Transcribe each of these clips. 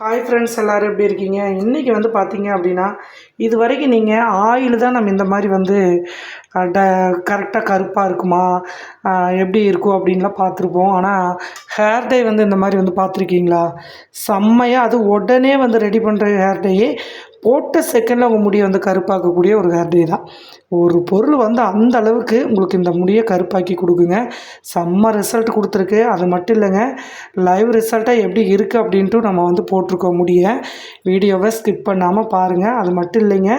Hi friends எல்லோரும் எப்படி இருக்கீங்க? இன்றைக்கி வந்து பார்த்தீங்க அப்படின்னா இது வரைக்கும் நீங்கள் ஆயில் தான் நம்ம இந்த மாதிரி வந்து ட கரெக்டாக கருப்பாக இருக்குமா? எப்படி இருக்கும் அப்படின்லாம் பார்த்துருப்போம் ஆனால் ஹேர் டே வந்து இந்த மாதிரி வந்து பார்த்துருக்கீங்களா செம்மையாக அது உடனே வந்து ரெடி பண்ணுற ஹேர் டேயே போட்ட செகண்டில் உங்கள் முடியை வந்து கருப்பாக்கக்கூடிய ஒரு ஹேர் டே தான். ஒரு பொருள் வந்து அந்த அளவுக்கு உங்களுக்கு இந்த முடியை கருப்பாக்கி கொடுக்குங்க. செம்ம ரிசல்ட் கொடுத்துருக்கு. அது மட்டும் இல்லைங்க லைவ் ரிசல்ட்டாக எப்படி இருக்குது அப்படின்ட்டு நம்ம வந்து போட்டிருக்கோம் முடிய. வீடியோவை ஸ்கிப் பண்ணாமல் பாருங்கள் அது மட்டும் இல்லைங்க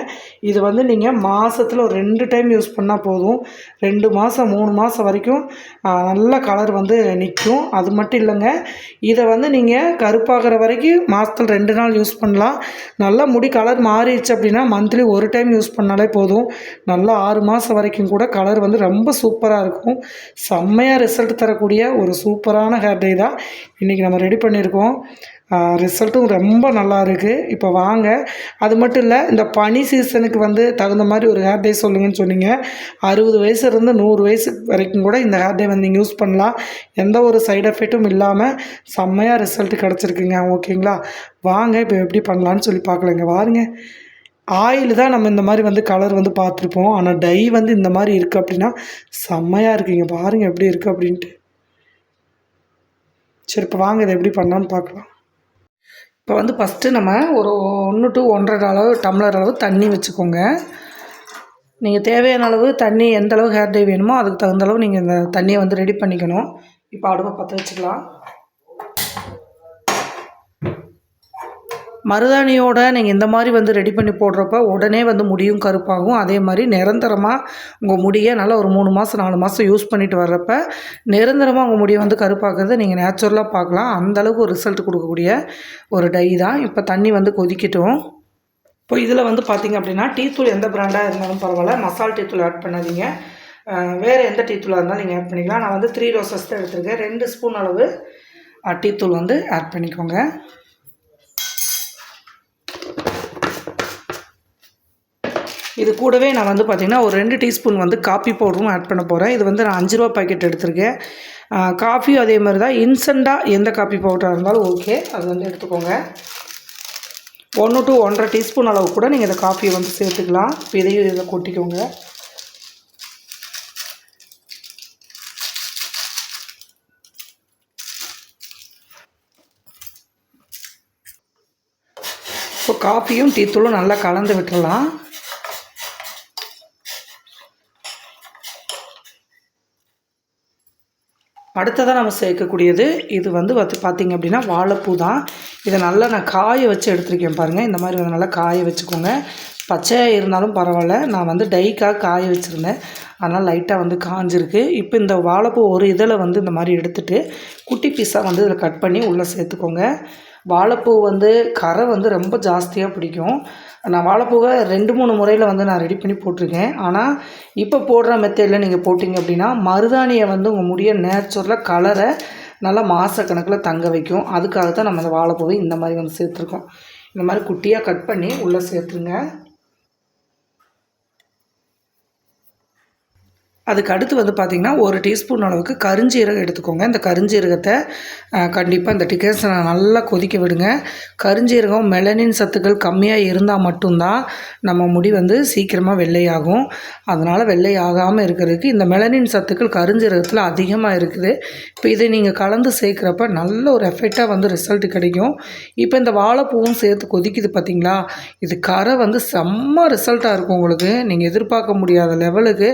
இது வந்து நீங்கள் மாதத்தில் ஒரு ரெண்டு டைம் யூஸ் பண்ணால் போதும். ரெண்டு மாதம் மூணு மாதம் வரைக்கும் நல்ல கலர் வந்து நிற்கும். அது மட்டும் இல்லைங்க இதை வந்து நீங்கள் கருப்பாகிற வரைக்கும் மாதத்தில் ரெண்டு நாள் யூஸ் பண்ணலாம். நல்லா முடி கலர் மாறிடுச்சு அப்படின்னா மந்த்லி ஒரு டைம் யூஸ் பண்ணாலே போதும். நல்லா ஆறு மாதம் வரைக்கும் கூட கலர் வந்து ரொம்ப சூப்பராக இருக்கும். செம்மையாக ரிசல்ட் தரக்கூடிய ஒரு சூப்பரான ஹேர் டை தான் இன்றைக்கி நம்ம ரெடி பண்ணியிருக்கோம். ரிசல்ட்டும் ரொம்ப நல்லா இருக்குது இப்போ வாங்க. அது மட்டும் இல்லை இந்த பனி சீசனுக்கு வந்து தகுந்த மாதிரி ஒரு ஹேர் டே சொல்லுங்கன்னு சொன்னீங்க. அறுபது வயசு இருந்து நூறு வயசு வரைக்கும் கூட இந்த ஹேர் டே வந்து நீங்கள் யூஸ் பண்ணலாம். எந்த ஒரு சைடு எஃபெக்ட்டும் இல்லாமல் செம்மையாக ரிசல்ட் கிடச்சிருக்குங்க. ஓகேங்களா? வாங்க இப்போ எப்படி பண்ணலான்னு சொல்லி பார்க்கலங்க. வாருங்க. ஆயில் தான் நம்ம இந்த மாதிரி வந்து கலர் வந்து பார்த்துருப்போம். ஆனால் டை வந்து இந்த மாதிரி இருக்குது அப்படின்னா செம்மையாக இருக்குங்க. பாருங்கள் எப்படி இருக்குது அப்படின்ட்டு. சரி இப்போ வாங்க இதை எப்படி பண்ணலான்னு பார்க்கலாம். இப்போ வந்து ஃபஸ்ட்டு நம்ம ஒரு ஒன்று டு ஒன்றரை அளவு டம்ளர் அளவு தண்ணி வச்சுக்கோங்க. நீங்கள் தேவையான அளவு தண்ணி எந்த அளவு ஹேர் டை வேணுமோ அதுக்கு தகுந்த அளவு நீங்கள் இந்த தண்ணியை வந்து ரெடி பண்ணிக்கணும். இப்போ அடுப்பை பற்ற வச்சுக்கலாம். மருதாணியோட நீங்கள் இந்த மாதிரி வந்து ரெடி பண்ணி போடுறப்ப உடனே வந்து முடியும் கருப்பாகும். அதே மாதிரி நிரந்தரமாக உங்கள் முடியை நல்லா ஒரு மூணு மாதம் நாலு மாதம் யூஸ் பண்ணிட்டு வர்றப்ப நிரந்தரமாக உங்கள் முடியை வந்து கருப்பாக்குறத நீங்கள் நேச்சுரலாக பார்க்கலாம். அந்த அளவுக்கு ஒரு ரிசல்ட் கொடுக்கக்கூடிய ஒரு டை தான். இப்போ தண்ணி வந்து கொதிக்கட்டும். இப்போ இதில் வந்து பார்த்தீங்க அப்படின்னா டீ தூள் எந்த ப்ராண்டாக இருந்தாலும் பரவாயில்ல. மசால் டீ தூள் ஆட் பண்ணாதீங்க. வேறு எந்த டீ தூளாக இருந்தாலும் நீங்கள் ஆட் பண்ணிக்கலாம். நான் வந்து த்ரீ ரோசஸ் தான் எடுத்திருக்கேன். ரெண்டு ஸ்பூன் அளவு டீத்தூள் டீ தூள் வந்து ஆட் பண்ணிக்கோங்க. இது கூடவே நான் வந்து பார்த்திங்கன்னா ஒரு ரெண்டு டீஸ்பூன் வந்து காஃபி பவுடரும் ஆட் பண்ண போகிறேன் இது வந்து நான் அஞ்சு ரூபா பாக்கெட் எடுத்திருக்கேன். காஃபியும் அதே மாதிரி தான். இன்ஸ்டண்ட்டாக எந்த காஃபி பவுடராக இருந்தாலும் ஓகே. அது வந்து எடுத்துக்கோங்க. ஒன்று டு ஒன்றரை டீஸ்பூன் அளவு கூட நீங்கள் இந்த காஃபியை வந்து சேர்த்துக்கலாம். இப்போ இதையும் இதில் கொட்டிக்கோங்க. இப்போ காஃபியும் டீத்தூளும் நல்லா கலந்து விட்டுறலாம் அடுத்ததாக நம்ம சேர்க்கக்கூடியது இது வந்து வந்து பார்த்திங்க அப்படின்னா வாழைப்பூ தான் இதை நல்லா நான் காய வச்சு எடுத்திருக்கேன் பாருங்கள் இந்த மாதிரி வந்து நல்லா காய வச்சுக்கோங்க. பச்சையாக இருந்தாலும் பரவாயில்ல. நான் வந்து டைக்காக காய வச்சுருந்தேன். அதனால் லைட்டாக வந்து காஞ்சிருக்கு. இப்போ இந்த வாழைப்பூ ஒரு இதில் வந்து இந்த மாதிரி எடுத்துகிட்டு குட்டி பீஸாக வந்து இதில் கட் பண்ணி உள்ளே சேர்த்துக்கோங்க. வாழைப்பூ வந்து கரை வந்து ரொம்ப ஜாஸ்தியாக பிடிக்கும். நான் வாழைப்பூவை ரெண்டு மூணு முறையில் வந்து நான் ரெடி பண்ணி போட்டிருக்கேன். ஆனால் இப்போ போடுற மெத்தேடில் நீங்கள் போட்டிங்க அப்படின்னா மருதாணியை வந்து உங்கள் முடிய நேச்சுரலாக கலரை நல்லா மாதக்கணக்கில் தங்க வைக்கும். அதுக்காக தான் நம்ம அந்த வாழைப்பூவை இந்த மாதிரி வந்து சேர்த்துருக்கோம். இந்த மாதிரி குட்டியாக கட் பண்ணி உள்ளே சேர்த்துருங்க. அதுக்கு அடுத்து வந்து பார்த்திங்கன்னா ஒரு டீஸ்பூன் அளவுக்கு கருஞ்சீரகம் எடுத்துக்கோங்க. இந்த கருஞ்சீரகத்தை கண்டிப்பாக இந்த டிக்கேஷனை நல்லா கொதிக்க விடுங்க. கருஞ்சீரகம் மெலனின் சத்துக்கள் கம்மியாக இருந்தால் மட்டும்தான் நம்ம முடி வந்து சீக்கிரமாக வெள்ளையாகும். அதனால் வெள்ளை ஆகாமல் இருக்கிறதுக்கு இந்த மெலனின் சத்துக்கள் கருஞ்சீரகத்தில் அதிகமாக இருக்குது. இப்போ இதை நீங்கள் கலந்து சேர்க்குறப்ப நல்ல ஒரு எஃபெக்டாக வந்து ரிசல்ட் கிடைக்கும். இப்போ இந்த வாழைப்பூவும் சேர்த்து கொதிக்குது பார்த்தீங்களா இது கரை வந்து செம்ம ரிசல்ட்டாக இருக்கும் உங்களுக்கு. நீங்கள் எதிர்பார்க்க முடியாத லெவலுக்கு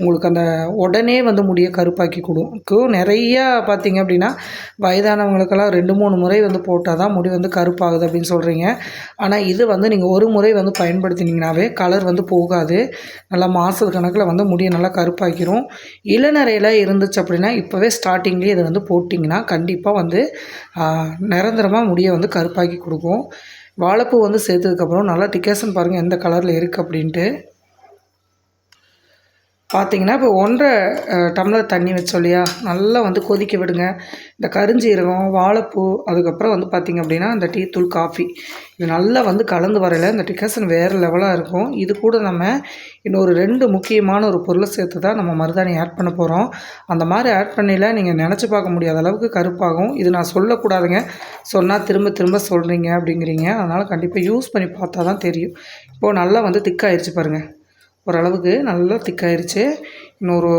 உங்களுக்கு அந்த உடனே வந்து முடியை கருப்பாக்கி கொடுக்கும் நிறையா பார்த்திங்க அப்படின்னா வயதானவங்களுக்கெல்லாம் ரெண்டு மூணு முறை வந்து போட்டால் தான் முடி வந்து கருப்பாகுது அப்படின்னு சொல்கிறீங்க ஆனால் இது வந்து நீங்கள் ஒரு முறை வந்து பயன்படுத்தினீங்கனாவே கலர் வந்து போகாது. நல்லா மாதத்து கணக்கில் வந்து முடியை நல்லா கருப்பாக்கிரும். இளநரையில் இருந்துச்சு அப்படின்னா இப்போவே ஸ்டார்டிங்லேயே இதை வந்து போட்டிங்கன்னா கண்டிப்பாக வந்து நிரந்தரமாக முடியை வந்து கருப்பாக்கி கொடுக்கும். வாழைப்பூ வந்து சேர்த்ததுக்கப்புறம் நல்லா டிக்கேஷன் பாருங்கள் எந்த கலரில் இருக்குது அப்படின்ட்டு. பார்த்தீங்கன்னா இப்போ ஒன்றரை டம்ளர் தண்ணி வச்சோம் இல்லையா? நல்லா வந்து கொதிக்க விடுங்க. இந்த கருஞ்சீரகம் வாழைப்பூ அதுக்கப்புறம் வந்து பார்த்திங்க அப்படின்னா இந்த டீ தூள் காஃபி. இது நல்லா வந்து கலந்து வரையில இந்த டிகாசன் வேறு லெவலாக இருக்கும். இது கூட நம்ம இன்னொரு ரெண்டு முக்கியமான ஒரு பொருளை சேர்த்து தான் நம்ம மருதாணி ஆட் பண்ண போகிறோம் அந்த மாதிரி ஆட் பண்ணியில் நீங்கள் நினச்சி பார்க்க முடியாத அளவுக்கு கருப்பாகும். இது நான் சொல்லக்கூடாதுங்க. சொன்னால் திரும்ப திரும்ப சொல்கிறீங்க அப்படிங்கிறீங்க. அதனால் கண்டிப்பாக யூஸ் பண்ணி பார்த்தா தான் தெரியும். இப்போது நல்லா வந்து திக்காயிடுச்சு பாருங்கள் ஓரளவுக்கு நல்லா திக்காயிருச்சு இன்னொரு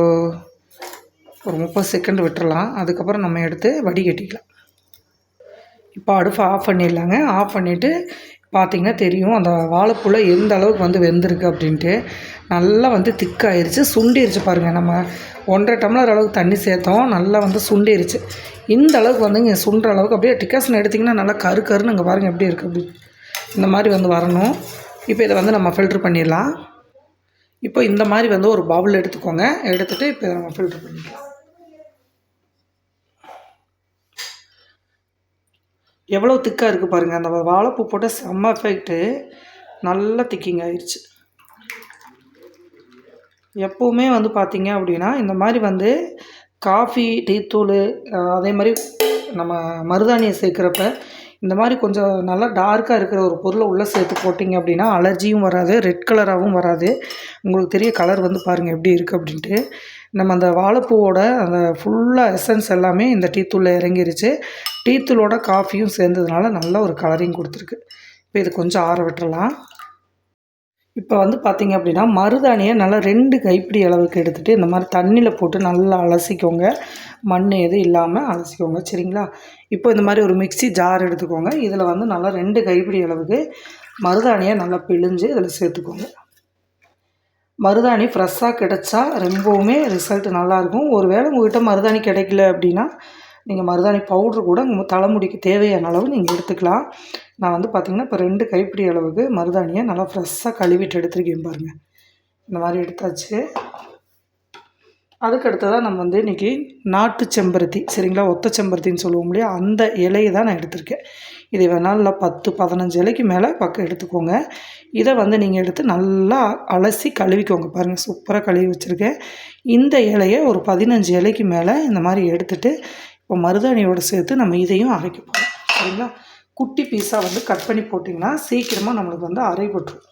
ஒரு முப்பது செகண்ட் விட்டுறலாம். அதுக்கப்புறம் நம்ம எடுத்து வடிகட்டிக்கலாம். இப்போ அடுப்பு ஆஃப் பண்ணிடலாங்க. ஆஃப் பண்ணிவிட்டு பார்த்திங்கன்னா தெரியும். அந்த வாழைப்பூல எந்த அளவுக்கு வந்து வெந்திருக்கு அப்படின்ட்டு. நல்லா வந்து திக்காயிருச்சு சுண்டிருச்சு பாருங்கள் நம்ம ஒன்றரை டம்ளர் அளவுக்கு தண்ணி சேர்த்தோம். நல்லா வந்து சுண்டிருச்சு. இந்த அளவுக்கு வந்து இங்கே சுண்டுற அளவுக்கு அப்படியே டிக்காசன் எடுத்திங்கன்னா நல்லா கரு கருன்னு இங்கே பாருங்கள் எப்படி இருக்குது அப்படி. இந்த மாதிரி வந்து வரணும். இப்போ இதை வந்து நம்ம ஃபில்ட்ரு பண்ணிடலாம். இப்போ இந்த மாதிரி வந்து ஒரு பவுல் எடுத்துக்கோங்க. எடுத்துகிட்டு இப்போ நம்ம ஃபில்டர் பண்ணிக்கலாம். எவ்வளோ திக்காக இருக்குது பாருங்கள் அந்த வாழைப்பூ போட்ட செம்ம எஃபெக்ட்டு நல்லா திக்கிங் ஆயிடுச்சு எப்போவுமே வந்து பார்த்தீங்க அப்படின்னா இந்த மாதிரி வந்து காஃபி டீத்தூள் அதே மாதிரி நம்ம மருதாணியை சேர்க்குறப்ப இந்த மாதிரி கொஞ்சம் நல்லா டார்க்காக இருக்கிற ஒரு பொருளை உள்ளே சேர்த்து போட்டிங்க அப்படின்னா அலர்ஜியும் வராது ரெட் கலராகவும் வராது. உங்களுக்கு தெரிய கலர் வந்து பாருங்கள் எப்படி இருக்குது அப்படின்ட்டு. நம்ம அந்த வாழைப்பூவோட அந்த ஃபுல்லாக எசன்ஸ் எல்லாமே இந்த டீத்தூளில் இறங்கிருச்சு. டீத்தூளோட காஃபியும் சேர்ந்ததுனால நல்ல ஒரு கலரிங் கொடுத்துருக்கு. இப்போ இது கொஞ்சம் ஆற விட்டுறலாம். இப்போ வந்து பார்த்தீங்க அப்படின்னா மருதாணியை நல்லா ரெண்டு கைப்பிடி அளவுக்கு எடுத்துகிட்டு இந்த மாதிரி தண்ணியில் போட்டு நல்லா அலசிக்கோங்க. மண் எதுவும் இல்லாமல் அலசிக்கோங்க. சரிங்களா? இப்போ இந்த மாதிரி ஒரு மிக்சி ஜார் எடுத்துக்கோங்க. இதில் வந்து நல்லா ரெண்டு கைப்பிடி அளவுக்கு மருதாணியை நல்லா பிழிஞ்சு இதில் சேர்த்துக்கோங்க. மருதாணி ஃப்ரெஷ்ஷாக கிடைச்சா ரொம்பவுமே ரிசல்ட் நல்லாயிருக்கும் ஒரு வேளை உங்கள்கிட்ட மருதாணி கிடைக்கல அப்படின்னா நீங்கள் மருதாணி பவுட்ரு கூட உங்கள் தலைமுடிக்கு தேவையான அளவு நீங்கள் எடுத்துக்கலாம். நான் வந்து பார்த்திங்கன்னா இப்போ ரெண்டு கைப்பிடி அளவுக்கு மருதாணியை நல்லா ஃப்ரெஷ்ஷாக கழுவிட்டு எடுத்துருக்கேன் பாருங்கள் இந்த மாதிரி எடுத்தாச்சு. அதுக்கடுத்ததாக நம்ம வந்து இன்றைக்கி நாட்டு செம்பருத்தி சரிங்களா? ஒத்த செம்பருத்தின்னு சொல்லுவோம் இல்லையா? அந்த இலையை தான் நான் எடுத்திருக்கேன். இதை வேணால் நல்லா பத்து பதினஞ்சு இலைக்கு மேலே பக்கம் எடுத்துக்கோங்க. இதை வந்து நீங்கள் எடுத்து நல்லா அலசி கழுவிக்கோங்க பாருங்கள் சூப்பராக கழுவி வச்சுருக்கேன். இந்த இலையை ஒரு பதினஞ்சு இலைக்கு மேலே இந்த மாதிரி எடுத்துட்டு இப்போ மருதாணியோடு சேர்த்து நம்ம இதையும் அரைக்க போகிறோம் சரிங்களா? குட்டி பீஸாக வந்து கட் பண்ணி போட்டிங்கன்னா சீக்கிரமாக நம்மளுக்கு வந்து அரைப்பட்டுரும்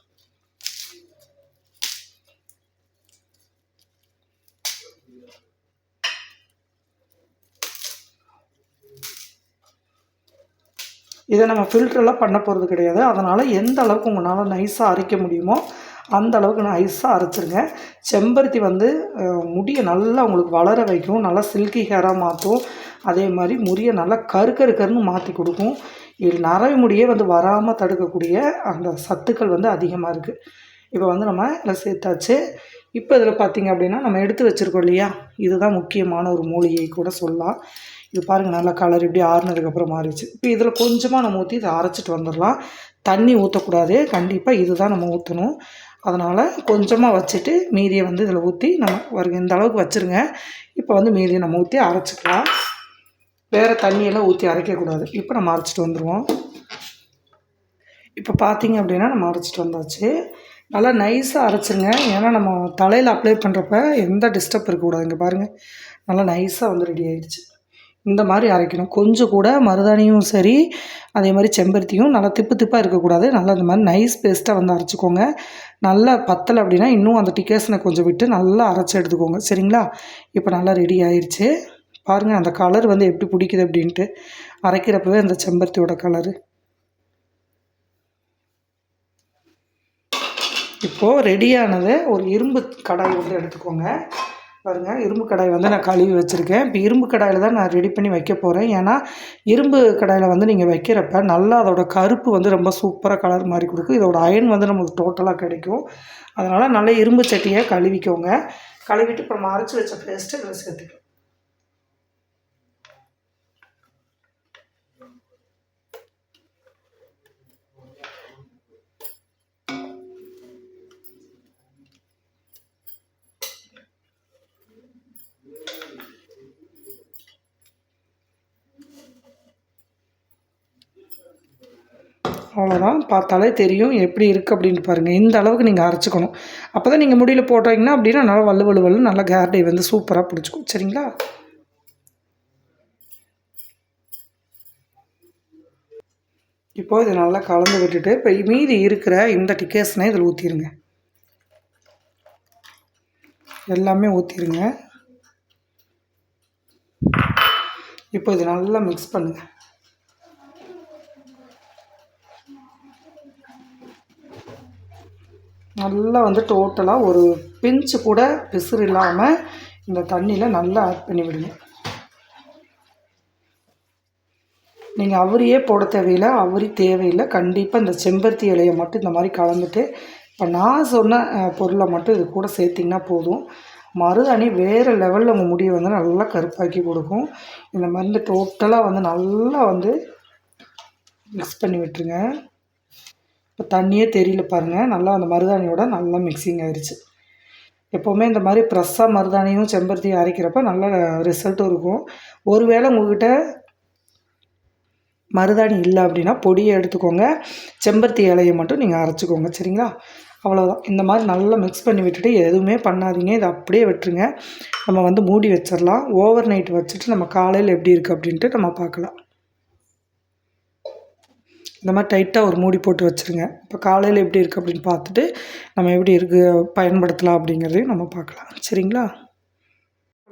இதை நம்ம ஃபில்டரெல்லாம் பண்ண போகிறது கிடையாது. அதனால் எந்த அளவுக்கு உங்களால் நைஸாக அரைக்க முடியுமோ அந்த அளவுக்கு நைஸாக அரைச்சிருங்க. செம்பருத்தி வந்து முடியை நல்லா உங்களுக்கு வளர வைக்கும். நல்லா சில்கி ஹேராக மாற்றும் அதே மாதிரி முடியை நல்லா கரு கரு கருன்னு மாற்றி கொடுக்கும். இது நரை முடியே வந்து வராமல் தடுக்கக்கூடிய அந்த சத்துக்கள் வந்து அதிகமாக இருக்குது இப்போ வந்து நம்ம இதில் சேர்த்தாச்சு. இப்போ இதில் பார்த்தீங்க அப்படின்னா நம்ம எடுத்து வச்சுருக்கோம் இல்லையா? இதுதான் முக்கியமான ஒரு மூலிகை கூட சொல்லலாம். இது பாருங்கள் நல்லா கலர் இப்படி ஆறுனதுக்கப்புறம் மாறிடுச்சு. இப்போ இதில் கொஞ்சமாக நம்ம ஊற்றி இதை அரைச்சிட்டு வந்துடலாம். தண்ணி ஊற்றக்கூடாது கண்டிப்பாக இதுதான் நம்ம ஊற்றணும் அதனால் கொஞ்சமாக வச்சுட்டு மீதியை வந்து இதில் ஊற்றி நம்ம வருங்க இந்த அளவுக்கு வச்சுருங்க. இப்போ வந்து மீதியை நம்ம ஊற்றி அரைச்சிக்கலாம். வேறு தண்ணியெல்லாம் ஊற்றி அரைக்கக்கூடாது. இப்போ நம்ம அரைச்சிட்டு வந்துடுவோம் இப்போ பார்த்தீங்க அப்படின்னா நம்ம அரைச்சிட்டு வந்தாச்சு. நல்லா நைஸாக அரைச்சிருங்க. ஏன்னா நம்ம தலையில் அப்ளை பண்ணுறப்ப எந்த டிஸ்டர்ப் இருக்கக்கூடாது இங்கே பாருங்கள் நல்லா நைஸாக வந்து ரெடி ஆகிடுச்சு இந்த மாதிரி அரைக்கணும். கொஞ்சம் கூட மருதாணியும் சரி அதே மாதிரி செம்பருத்தியும் நல்லா திப்பு திப்பாக இருக்கக்கூடாது. நல்லா இந்த மாதிரி நைஸ் பேஸ்ட்டாக வந்து அரைச்சிக்கோங்க. நல்லா பத்தலை அப்படின்னா இன்னும் அந்த டிக்கேஷனை கொஞ்சம் விட்டு நல்லா அரைச்சி எடுத்துக்கோங்க. சரிங்களா? இப்போ நல்லா ரெடி ஆயிடுச்சு பாருங்கள் அந்த கலர் வந்து எப்படி பிடிக்குது அப்படின்ட்டு. அரைக்கிறப்பவே அந்த செம்பருத்தியோட கலரு இப்போது ரெடியானதை ஒரு இரும்பு கடாய் வந்து எடுத்துக்கோங்க. பாருங்கள் இரும்பு கடாய் வந்து நான் கழுவி வச்சுருக்கேன். இப்போ இரும்பு கடாயில் தான் நான் ரெடி பண்ணி வைக்க போகிறேன் ஏன்னா இரும்பு கடாயில் வந்து நீங்கள் வைக்கிறப்ப நல்லா அதோட கருப்பு வந்து ரொம்ப சூப்பராக கலர் மாதிரி கொடுக்கும். இதோட அயன் வந்து நமக்கு டோட்டலாக கிடைக்கும். அதனால் நல்ல இரும்பு சட்டியை கழுவிக்கோங்க. கழுவிட்டு இப்போ மறைச்சி அரைச்சி வச்ச பேஸ்ட்டு இதில் சேர்த்துக்கலாம். அவ்வளோதான் பார்த்தாலே தெரியும் எப்படி இருக்குது அப்படின்ட்டு பாருங்கள் இந்த அளவுக்கு நீங்கள் அரைச்சிக்கணும். அப்போ தான் நீங்கள் முடியில் போட்டீங்கன்னா அப்படின்னா நல்லா வல்லு வலு வலு நல்லா கேர்டை வந்து சூப்பராக பிடிச்சிக்கும். சரிங்களா? இப்போது இதை நல்லா கலந்து விட்டுட்டு இப்போ மீதி இருக்கிற இந்த டிக்கேஸ்னே இதில் ஊற்றிடுங்க எல்லாமே ஊற்றிடுங்க இப்போ இது நல்லா மிக்ஸ் பண்ணுங்கள் நல்லா வந்து டோட்டலாக ஒரு பிஞ்சு கூட பிசுறு இல்லாமல் இந்த தண்ணியில் நல்லா ஆட் பண்ணி விடுங்க. நீங்கள் அவரியே போட தேவையில்லை அவரி தேவையில்லை. கண்டிப்பாக இந்த செம்பருத்தி இலையை மட்டும் இந்த மாதிரி கலந்துட்டு இப்போ நான் சொன்ன பொருளை மட்டும் இது கூட சேர்த்திங்கன்னா போதும். மருதாணி வேறு லெவலில் உங்கள் முடியை வந்து நல்லா கருப்பாக்கி கொடுக்கும். இந்த மருந்து டோட்டலாக வந்து நல்லா வந்து மிக்ஸ் பண்ணி விட்டுருங்க. இப்போ தண்ணியே தெரியல பாருங்கள் நல்லா அந்த மருதாணியோட நல்லா மிக்சிங் ஆயிடுச்சு எப்போவுமே இந்த மாதிரி ப்ரெஸ்ஸாக மருதாணியும் செம்பருத்தியும் அரைக்கிறப்ப நல்ல ரிசல்ட்டும் இருக்கும். ஒருவேளை உங்கள்கிட்ட மருதாணி இல்லை அப்படின்னா பொடியை எடுத்துக்கோங்க. செம்பருத்தி இலையை மட்டும் நீங்கள் அரைச்சிக்கோங்க. சரிங்களா? அவ்வளோதான் இந்த மாதிரி நல்லா மிக்ஸ் பண்ணி விட்டுட்டு எதுவுமே பண்ணாதீங்க. இதை அப்படியே விட்டுருங்க. நம்ம வந்து மூடி வச்சிடலாம் ஓவர் நைட் வச்சுட்டு நம்ம காலையில் எப்படி இருக்குது அப்படின்ட்டு நம்ம பார்க்கலாம். இந்த மாதிரி டைட்டாக ஒரு மூடி போட்டு வச்சுருங்க. இப்போ காலையில் எப்படி இருக்குது அப்படின்னு பார்த்துட்டு நம்ம எப்படி இருக்குது பயன்படுத்தலாம் அப்படிங்கிறதையும் நம்ம பார்க்கலாம். சரிங்களா?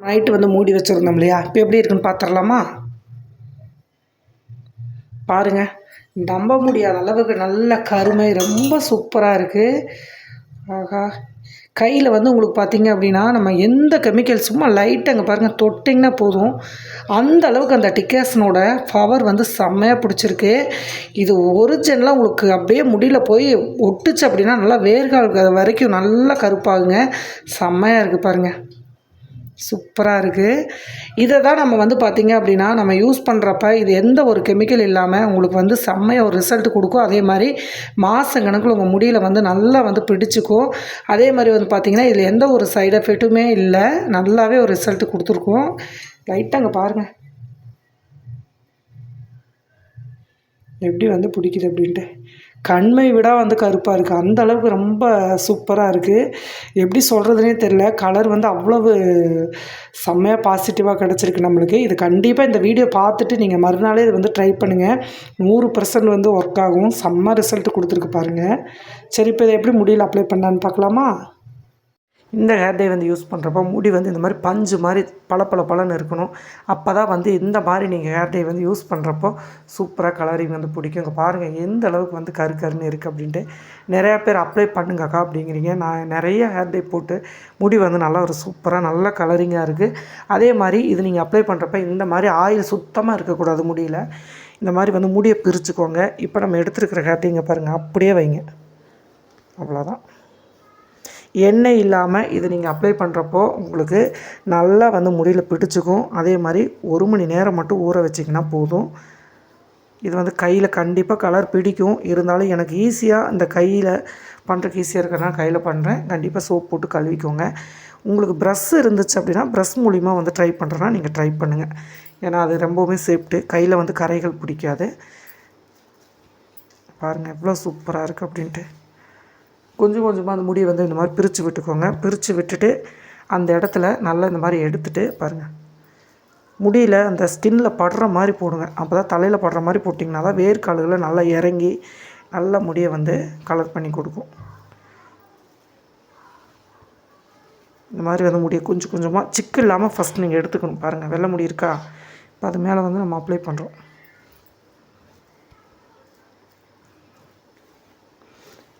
நைட்டு வந்து மூடி வச்சுருந்தோம் இல்லையா? இப்போ எப்படி இருக்குன்னு பார்த்துடலாமா பாருங்கள் நம்ப முடியாத அளவுக்கு நல்ல கருமை ரொம்ப சூப்பராக இருக்குது ஆகா கையில் வந்து உங்களுக்கு பார்த்தீங்க அப்படின்னா நம்ம எந்த கெமிக்கல் சும்மா லைட்டாக அங்கே பாருங்கள் தொட்டிங்கன்னா போதும். அந்த அளவுக்கு அந்த டிக்கேஷனோட பவர் வந்து செம்மையாக பிடிச்சிருக்கு. இது ஒரிஜினலாக உங்களுக்கு அப்படியே முடியல போய் ஒட்டுச்சு அப்படின்னா நல்லா வேர்கால் வரைக்கும் நல்லா கருப்பாகுங்க. செம்மையாக இருக்குது பாருங்கள் சூப்பராக இருக்குது இதை தான் நம்ம வந்து பார்த்திங்க அப்படின்னா நம்ம யூஸ் பண்ணுறப்ப இது எந்த ஒரு கெமிக்கல் இல்லாமல் உங்களுக்கு வந்து செம்மையாக ஒரு ரிசல்ட் கொடுக்கும். அதே மாதிரி மாதங்கணக்கில் உங்கள் முடியில் வந்து நல்லா வந்து பிடிச்சிக்கும். அதே மாதிரி வந்து பார்த்திங்கன்னா இதில் எந்த ஒரு சைடு எஃபெக்ட்டுமே இல்லை. நல்லாவே ஒரு ரிசல்ட் கொடுத்துருக்கும். லைட்டாக அங்கே பாருங்கள் எப்படி வந்து பிடிக்குது அப்படின்ட்டு. கண்மை விட வந்து கருப்பாக இருக்குது அந்த அளவுக்கு ரொம்ப சூப்பராக இருக்குது எப்படி சொல்கிறதுனே தெரில கலர் வந்து அவ்வளவு செம்மையாக பாசிட்டிவாக கிடச்சிருக்கு நம்மளுக்கு. இது கண்டிப்பாக இந்த வீடியோ பார்த்துட்டு நீங்கள் மறுநாளே இது வந்து ட்ரை பண்ணுங்கள் நூறு பர்சன்ட் வந்து ஒர்க் ஆகும். செம்ம ரிசல்ட் கொடுத்துருக்கு பாருங்கள் சரி இப்போ இதை எப்படி முடியல அப்ளை பண்ணான்னு பார்க்கலாமா? இந்த ஹேர் டே வந்து யூஸ் பண்ணுறப்போ முடி வந்து இந்த மாதிரி பஞ்சு மாதிரி பல பல பலன்னு இருக்கணும். அப்போ தான் வந்து இந்த மாதிரி நீங்கள் ஹேர் டே வந்து யூஸ் பண்ணுறப்போ சூப்பராக கலரிங் வந்து பிடிக்கும். இங்கே பாருங்கள் எந்த அளவுக்கு வந்து கரு கருன்னு இருக்குது அப்படின்ட்டு. நிறையா பேர் அப்ளை பண்ணுங்கக்கா அப்படிங்கிறீங்க. நான் நிறைய ஹேர் டே போட்டு முடி வந்து நல்லா ஒரு சூப்பராக நல்ல கலரிங்காக இருக்குது அதே மாதிரி இது நீங்கள் அப்ளை பண்ணுறப்ப இந்த மாதிரி ஆயில் சுத்தமாக இருக்கக்கூடாது முடியல. இந்த மாதிரி வந்து முடியை பிரிச்சுக்கோங்க. இப்போ நம்ம எடுத்துருக்கிற ஹேர் டை இங்கே பாருங்கள் அப்படியே வைங்க. அவ்வளோதான் எண்ணெய் இல்லாமல் இது நீங்கள் அப்ளை பண்ணுறப்போ உங்களுக்கு நல்லா வந்து முடியில் பிடிச்சிக்கும். அதே மாதிரி ஒரு மணி நேரம் மட்டும் ஊற வச்சிங்கன்னா போதும். இது வந்து கையில் கண்டிப்பாக கலர் பிடிக்கும். இருந்தாலும் எனக்கு ஈஸியாக இந்த கையில் பண்ணுறதுக்கு ஈஸியாக இருக்கிறனால கையில் பண்ணுறேன் கண்டிப்பாக சோப் போட்டு கழுவிக்கோங்க. உங்களுக்கு ப்ரஷ் இருந்துச்சு அப்படின்னா ப்ரஷ் மூலிமா வந்து ட்ரை பண்ணுறேன்னா நீங்கள் ட்ரை பண்ணுங்கள் ஏன்னா அது ரொம்பவுமே சேஃப்ட்டு கையில் வந்து கரைகள் பிடிக்காது. பாருங்கள் எவ்வளோ சூப்பராக இருக்குது அப்படின்ட்டு. கொஞ்சம் கொஞ்சமாக அந்த முடியை வந்து இந்த மாதிரி பிரித்து விட்டுக்கோங்க. பிரித்து விட்டுட்டு அந்த இடத்துல நல்லா இந்த மாதிரி எடுத்துட்டு பாருங்கள் முடியில் அந்த ஸ்கின்ல படுற மாதிரி போடுங்க. அப்போ தான் தலையில் படுற மாதிரி போட்டிங்கன்னா தான் வேர்க்கால்களை நல்லா இறங்கி நல்ல முடியை வந்து கலர் பண்ணி கொடுக்கும். இந்த மாதிரி வந்து முடியை கொஞ்சம் கொஞ்சமாக சிக்கு இல்லாமல் ஃபஸ்ட் நீங்கள் எடுத்துக்கணும் பாருங்கள் வெள்ளை முடி இருக்கா? இப்போ அது மேலே வந்து நம்ம அப்ளை பண்ணுறோம்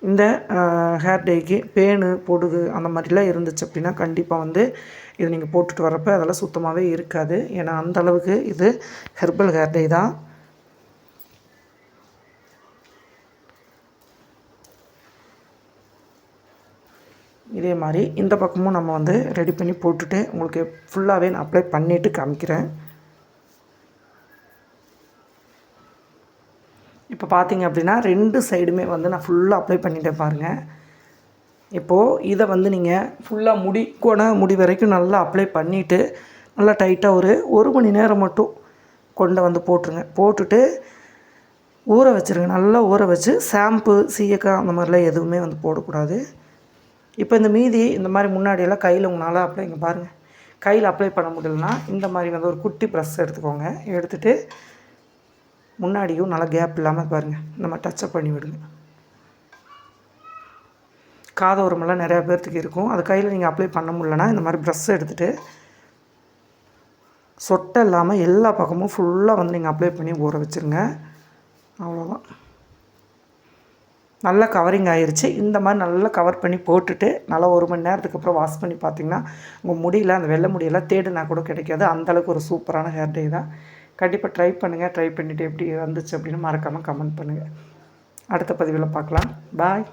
இந்த ஹேர் டேக்கு பேனு பொடுகு அந்த மாதிரிலாம் இருந்துச்சு அப்படின்னா கண்டிப்பாக வந்து இது நீங்கள் போட்டுட்டு வரப்போ அதெல்லாம் சுத்தமாகவே இருக்காது. ஏன்னா அந்த அளவுக்கு இது ஹெர்பல் ஹேர் டே தான். இதே மாதிரி இந்த பக்கமும் நம்ம வந்து ரெடி பண்ணி போட்டுட்டு உங்களுக்கு ஃபுல்லாகவே நான் அப்ளை பண்ணிவிட்டு காமிக்கிறேன். இப்போ பார்த்தீங்க அப்படின்னா ரெண்டு சைடுமே வந்து நான் ஃபுல்லாக அப்ளை பண்ணிட்டேன் பாருங்கள் இப்போது இதை வந்து நீங்கள் ஃபுல்லாக முடி கோண முடி வரைக்கும் நல்லா அப்ளை பண்ணிவிட்டு நல்லா டைட்டாக ஒரு ஒரு மணி நேரம் மட்டும் கொண்டு வந்து போட்டுருங்க. போட்டுட்டு ஊற வச்சுருங்க. நல்லா ஊற வச்சு ஷாம்பு சீயக்காய் அந்த மாதிரிலாம் எதுவுமே வந்து போடக்கூடாது. இப்போ இந்த மீதி இந்த மாதிரி முன்னாடியெல்லாம் கையில் உங்களால் அப்ளை இங்கே பாருங்கள் கையில் அப்ளை பண்ண முடியலன்னா இந்த மாதிரி வந்து ஒரு குட்டி ப்ரெஸ் எடுத்துக்கோங்க. எடுத்துகிட்டு முன்னாடியும் நல்லா கேப் இல்லாமல் பாருங்கள் இந்த மாதிரி டச்சப் பண்ணி விடுங்க. காதோரமெல்லாம் நிறையா பேர்த்துக்கு இருக்கும். அது கையில் நீங்கள் அப்ளை பண்ண முடிலனா இந்த மாதிரி ப்ரெஸ் எடுத்துகிட்டு சொட்டை இல்லாமல் எல்லா பக்கமும் ஃபுல்லாக வந்து நீங்கள் அப்ளை பண்ணி ஊற வச்சுருங்க. அவ்வளோதான் நல்லா கவரிங் ஆயிடுச்சு இந்த மாதிரி நல்லா கவர் பண்ணி போட்டுட்டு நல்லா ஒரு மணி நேரத்துக்கு அப்புறம் வாஷ் பண்ணி பார்த்தீங்கன்னா உங்கள் முடியல அந்த வெள்ளை முடியெல்லாம் தேடுனா கூட கிடைக்காது. அந்தளவுக்கு ஒரு சூப்பரான ஹேர் டே தான். கண்டிப்பாக ட்ரை பண்ணுங்கள் ட்ரை பண்ணிவிட்டு எப்படி வந்துச்சு அப்படின்னு மறக்காமல் கமெண்ட் பண்ணுங்கள் அடுத்த பதிவில் பார்க்கலாம். பாய்